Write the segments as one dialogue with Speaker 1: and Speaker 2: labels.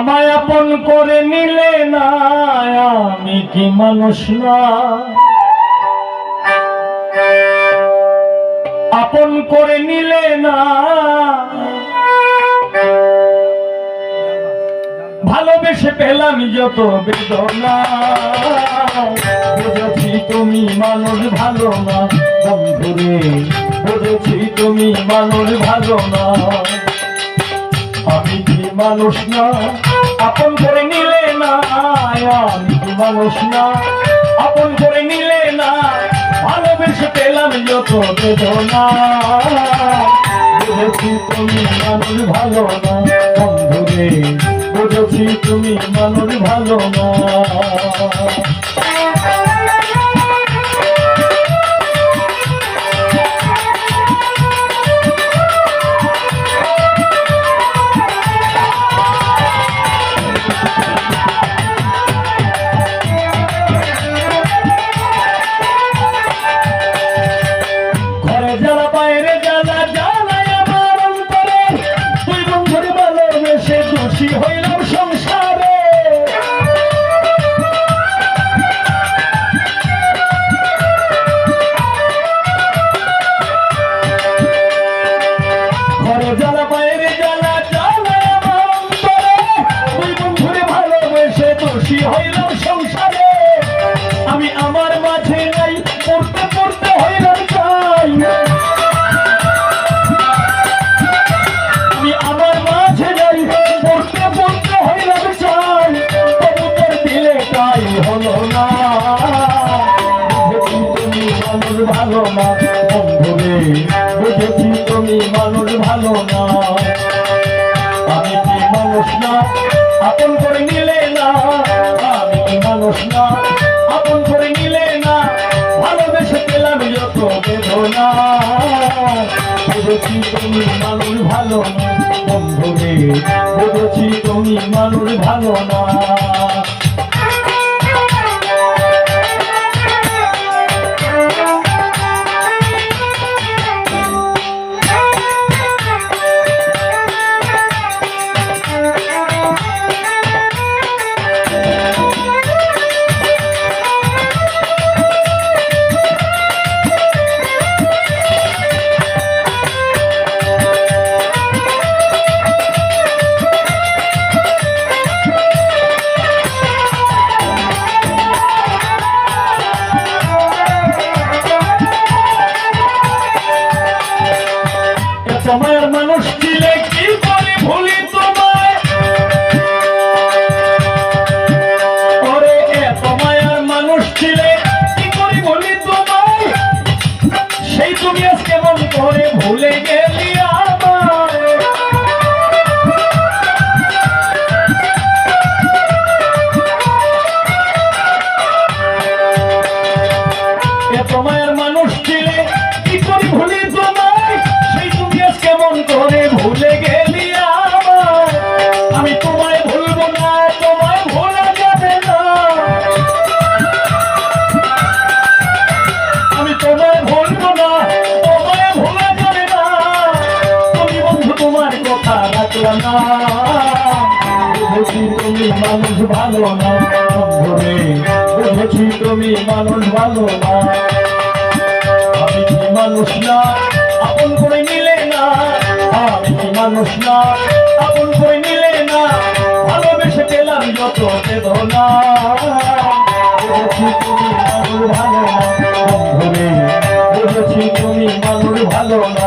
Speaker 1: আমায় আপন করে নিলে না, আমি কি মানুষ না? আপন করে নিলে না। ভালোবেসে পেলাম যত বেদনা। বুঝেছি তুমি মানুষ ভালো না, বন্ধুরে, বুঝেছি তুমি মানুষ ভালো না। মানুষ না, আপন করে নিলে না আমি কি মানুষ না। আপন করে নিলে না, ভালোবেসে পেলাম যত বেদনা। বুঝেছি তুমি মানুষ ভালো না, বন্ধুরে, বুঝেছি তুমি মানুষ ভালো না। না, বন্ধুরে, বুঝেছি তুমি মানুষ ভালো না। না, আপন করে নিলে না? না, আপন করে নিলে না? ভালোবেসে পেলাম যত বেদনা। বুঝেছি ভালো না, বন্ধুরে, বুঝেছি তুমি মানুষ ভালো না। বুঝেছি তুমি মানুষ ভালো না। বন্ধুরে বুঝেছি তুমি মানুষ ভালো না। আমি কি মানুষ না। আপন করে নিলে না। আমি কি মানুষ না? আপন করে নিলে না। ভালোবেসে পেলাম যত বেদনা বুঝেছি তুমি মানুষ ভালো না। বন্ধুরে বুঝেছি তুমি মানুষ ভালো না।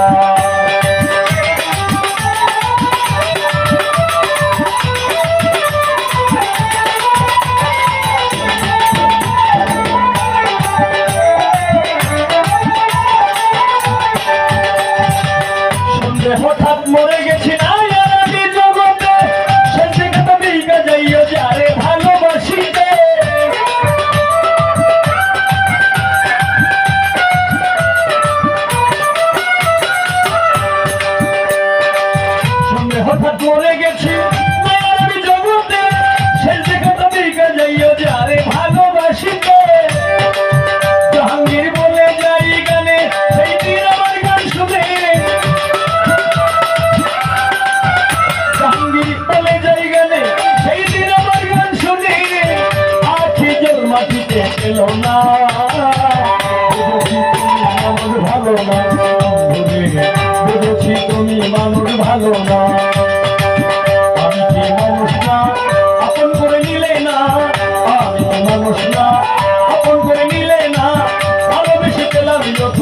Speaker 1: পেল না। মানুষ ভালো না। বুঝেছি তুমি মানুষ ভালো না। আমি কি মানুষ না? আপন করে নিলে না। আমি মানুষ না?